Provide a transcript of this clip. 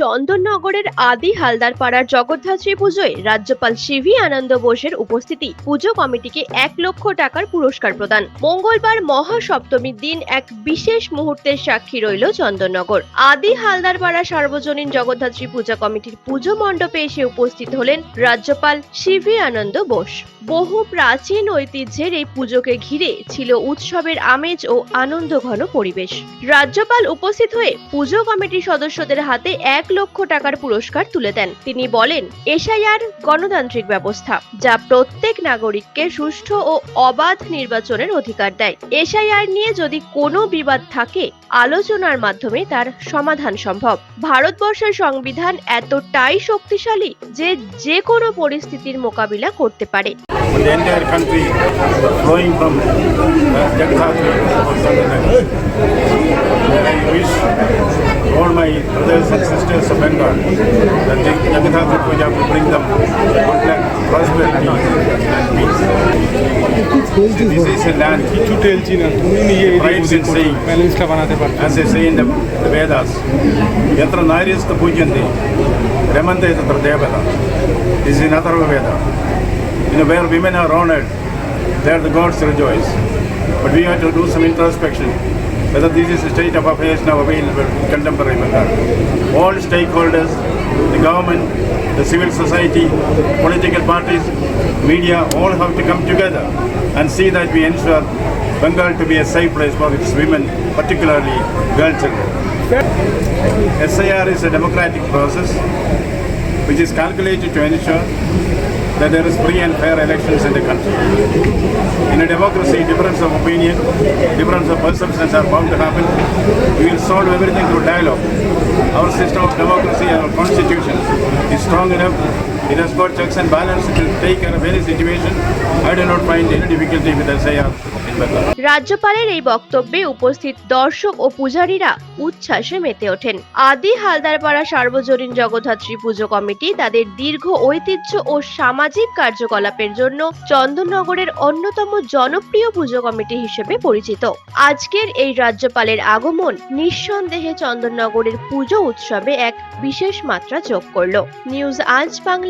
চন্দননগরের আদি হালদার পাড়ার জগদ্ধাত্রী পুজোয় রাজ্যপাল সিভি আনন্দ বোসের উপস্থিতি। পুজো কমিটিকে এক লক্ষ টাকার পুরস্কার প্রদান। মঙ্গলবার মহাসপ্তমীর দিন এক বিশেষ মুহূর্তের সাক্ষী রইল চন্দননগর। আদি হালদার পাড়া সার্বজনীন জগদ্ধাত্রী পূজা কমিটির পুজো মণ্ডপে এসে উপস্থিত হলেন রাজ্যপাল সিভি আনন্দ বোস। বহু প্রাচীন ঐতিহ্যের এই পুজোকে ঘিরে ছিল উৎসবের আমেজ ও আনন্দ ঘন পরিবেশ। রাজ্যপাল উপস্থিত হয়ে পুজো কমিটির সদস্যদের হাতে এক লক্ষ টাকার পুরস্কার তুলে দেন। তিনি বলেন, এসআইআর গণতান্ত্রিক ব্যবস্থা, যা প্রত্যেক নাগরিককে সুষ্ঠু ও অবাধ নির্বাচনের অধিকার দেয়। এসআইআর নিয়ে যদি কোনো বিবাদ থাকে, আলোচনার মাধ্যমে তার সমাধান সম্ভব। ভারতবর্ষের সংবিধান এতটাই শক্তিশালী যে যে কোনো পরিস্থিতির মোকাবিলা করতে পারে। brothers and sisters of Bengal that the Jagannatha Puja to bring them good luck, prosperity and peace. This is a land prides in saying, as they say in the, the Vedas, Yatra Nairista Pujanti, Ramanta Yatra Devata. This is in Veda. You know, where women are honored, there the gods rejoice. But we have to do some introspection. Whether this is a state of affairs now available in contemporary Bengal. All stakeholders, the government, the civil society, political parties, media, all have to come together and see that we ensure Bengal to be a safe place for its women, particularly girl children. SIR is a democratic process which is calculated to ensure that there is free and fair elections in the country. In a democracy, difference of opinion, difference of perceptions are bound to happen. We will solve everything through dialogue. Our system of democracy, and our constitution is strong enough. It has got checks and balances. To take care of any situation. I do not find any difficulty with SIR রাজ্যপালের এই বক্তব্যে উপস্থিত দর্শক ও পূজারীরা উচ্ছ্বাসে মেতে ওঠেন। আদি হালদারপাড়া সার্বজনীন জগদ্ধাত্রী পুজো committee তাদের দীর্ঘ ঐতিহ্য ও সামাজিক কার্যকলাপের জন্য চন্দননগরের অন্যতম জনপ্রিয় পুজো কমিটি হিসেবে পরিচিত। আজকের এই রাজ্যপালের আগমন নিঃসন্দেহে চন্দননগরের পুজো উৎসবে এক বিশেষ মাত্রা যোগ করল। নিউজ আজ বাংলা।